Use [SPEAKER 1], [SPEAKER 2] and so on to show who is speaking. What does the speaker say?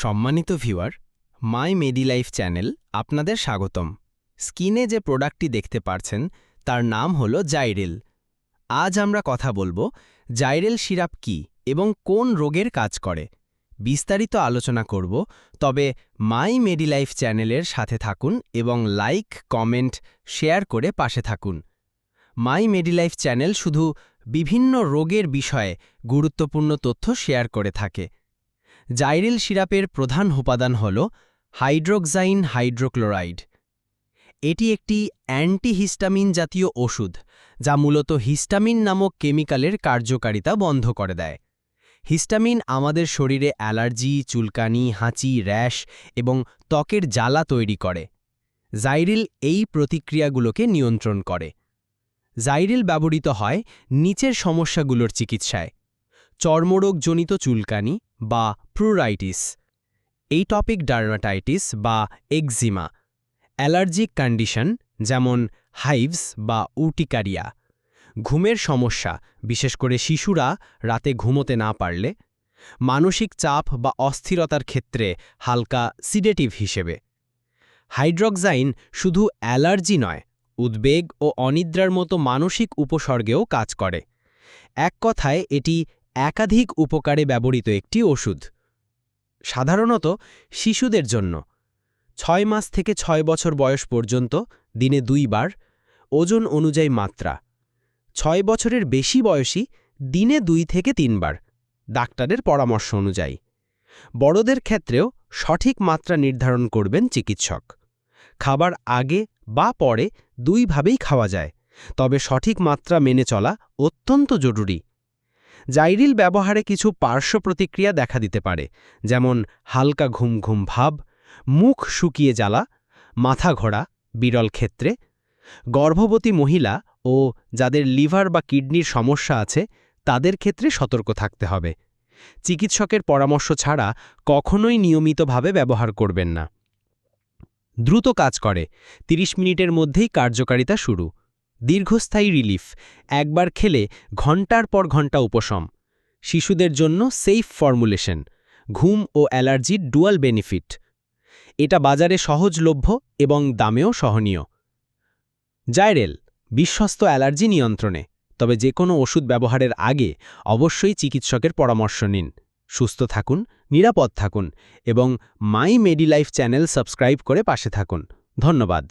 [SPEAKER 1] সম্মানিত ভিউয়ার, মাই মেডিলাইফ চ্যানেল আপনাদের স্বাগতম। স্কিনে যে প্রোডাক্টটি দেখতে পারছেন, তার নাম হল জাইরেল। আজ আমরা কথা বলব, জাইরেল সিরাপ কি এবং কোন রোগের কাজ করে? বিস্তারিত আলোচনা করব, তবে মাই মেডিলাইফ চ্যানেলের সাথে থাকুন এবং লাইক, কমেন্ট, শেয়ার করে পাশে থাকুন। মাই মেডিলাইফ চ্যানেল শুধু বিভিন্ন রোগের বিষয়ে গুরুত্বপূর্ণ তথ্য শেয়ার করে থাকে। জাইরেল সিরাপের প্রধান উপাদান হল হাইড্রোক্সাইন হাইড্রোক্লোরাইড। এটি একটি অ্যান্টিহিস্টামিন জাতীয় ওষুধ, যা মূলত হিস্টামিন নামক কেমিক্যালের কার্যকারিতা বন্ধ করে দেয়। হিস্টামিন আমাদের শরীরে অ্যালার্জি, চুলকানি, হাঁচি, র্যাশ এবং ত্বকের জ্বালা তৈরি করে। জাইরিল এই প্রতিক্রিয়াগুলোকে নিয়ন্ত্রণ করে। জাইরিল ব্যবহৃত হয় নিচের সমস্যাগুলোর চিকিৎসায়। চর্মরোগজনিত চুলকানি বা প্রুরাইটিস এইটপিক ডার্মাটাইটিস বা এক্সিমা অ্যালার্জিক কন্ডিশন যেমন হাইভস বা উটিকারিয়া ঘুমের সমস্যা, বিশেষ করে শিশুরা রাতে ঘুমোতে না পারলে, মানসিক চাপ বা অস্থিরতার ক্ষেত্রে হালকা সিডেটিভ হিসেবে। হাইড্রক্সাইন শুধু অ্যালার্জি নয়, উদ্বেগ ও অনিদ্রার মতো মানসিক উপসর্গেও কাজ করে। এক কথায় এটি একাধিক উপকারে ব্যবহৃত একটি ওষুধ। সাধারণত শিশুদের জন্য। ছয় মাস থেকে ছয় বছর বয়স পর্যন্ত, দিনে দুইবার, ওজন অনুযায়ী মাত্রা। ছয় বছরের বেশি বয়সী, দিনে দুই থেকে তিনবার, ডাক্তারের পরামর্শ অনুযায়ী। বড়দের ক্ষেত্রেও সঠিক মাত্রা নির্ধারণ করবেন চিকিৎসক। খাবার আগে বা পরে দুইভাবেই খাওয়া যায়, তবে সঠিক মাত্রা মেনে চলা অত্যন্ত জরুরি। জাইরিল ব্যবহারে কিছু পার্শ্ব প্রতিক্রিয়া দেখা দিতে পারে, যেমন হালকা ঘুম ঘুম ভাব, মুখ শুকিয়ে জ্বালা, মাথা ঘোরা, বিরল ক্ষেত্রে। গর্ভবতী মহিলা ও যাদের লিভার বা কিডনির সমস্যা আছে, তাদের ক্ষেত্রে সতর্ক থাকতে হবে। চিকিৎসকের পরামর্শ ছাড়া কখনোই নিয়মিতভাবে ব্যবহার করবেন না। দ্রুত কাজ করে ৩০ মিনিটের মধ্যেই কার্যকারিতা শুরু। দীর্ঘস্থায়ী রিলিফ, একবার খেলে ঘণ্টার পর ঘণ্টা উপশম। শিশুদের জন্য সেফ ফর্মুলেশন, ঘুম ও অ্যালার্জির ডুয়াল বেনিফিট। এটা বাজারে সহজলভ্য এবং দামেও সহনীয়। জাইরেল, বিশ্বস্ত অ্যালার্জি নিয়ন্ত্রণে, তবে যে কোনো ওষুধ ব্যবহারের আগে অবশ্যই চিকিৎসকের পরামর্শ নিন। সুস্থ থাকুন, নিরাপদ থাকুন এবং মাই মেডিলাইফ চ্যানেল সাবস্ক্রাইব করে পাশে থাকুন। ধন্যবাদ।